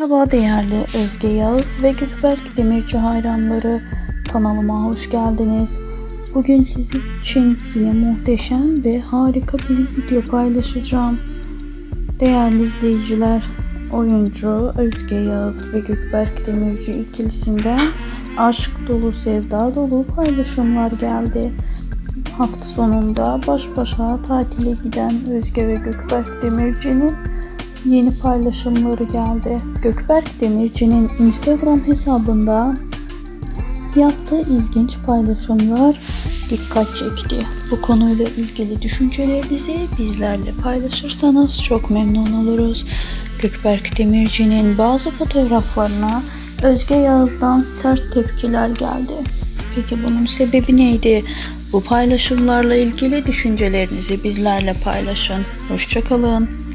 Merhaba değerli Özge Yağız ve Gökberk Demirci hayranları kanalıma hoş geldiniz. Bugün sizin için yine muhteşem ve harika bir video paylaşacağım. Değerli izleyiciler, oyuncu Özge Yağız ve Gökberk Demirci ikilisinden aşk dolu, sevda dolu paylaşımlar geldi. Hafta sonunda baş başa tatile giden Özge ve Gökberk Demirci'nin yeni paylaşımları geldi. Gökberk Demirci'nin Instagram hesabında yaptığı ilginç paylaşımlar dikkat çekti. Bu konuyla ilgili düşüncelerinizi bizlerle paylaşırsanız çok memnun oluruz. Gökberk Demirci'nin bazı fotoğraflarına Özge Yaz'dan sert tepkiler geldi. Peki bunun sebebi neydi? Bu paylaşımlarla ilgili düşüncelerinizi bizlerle paylaşın. Hoşçakalın.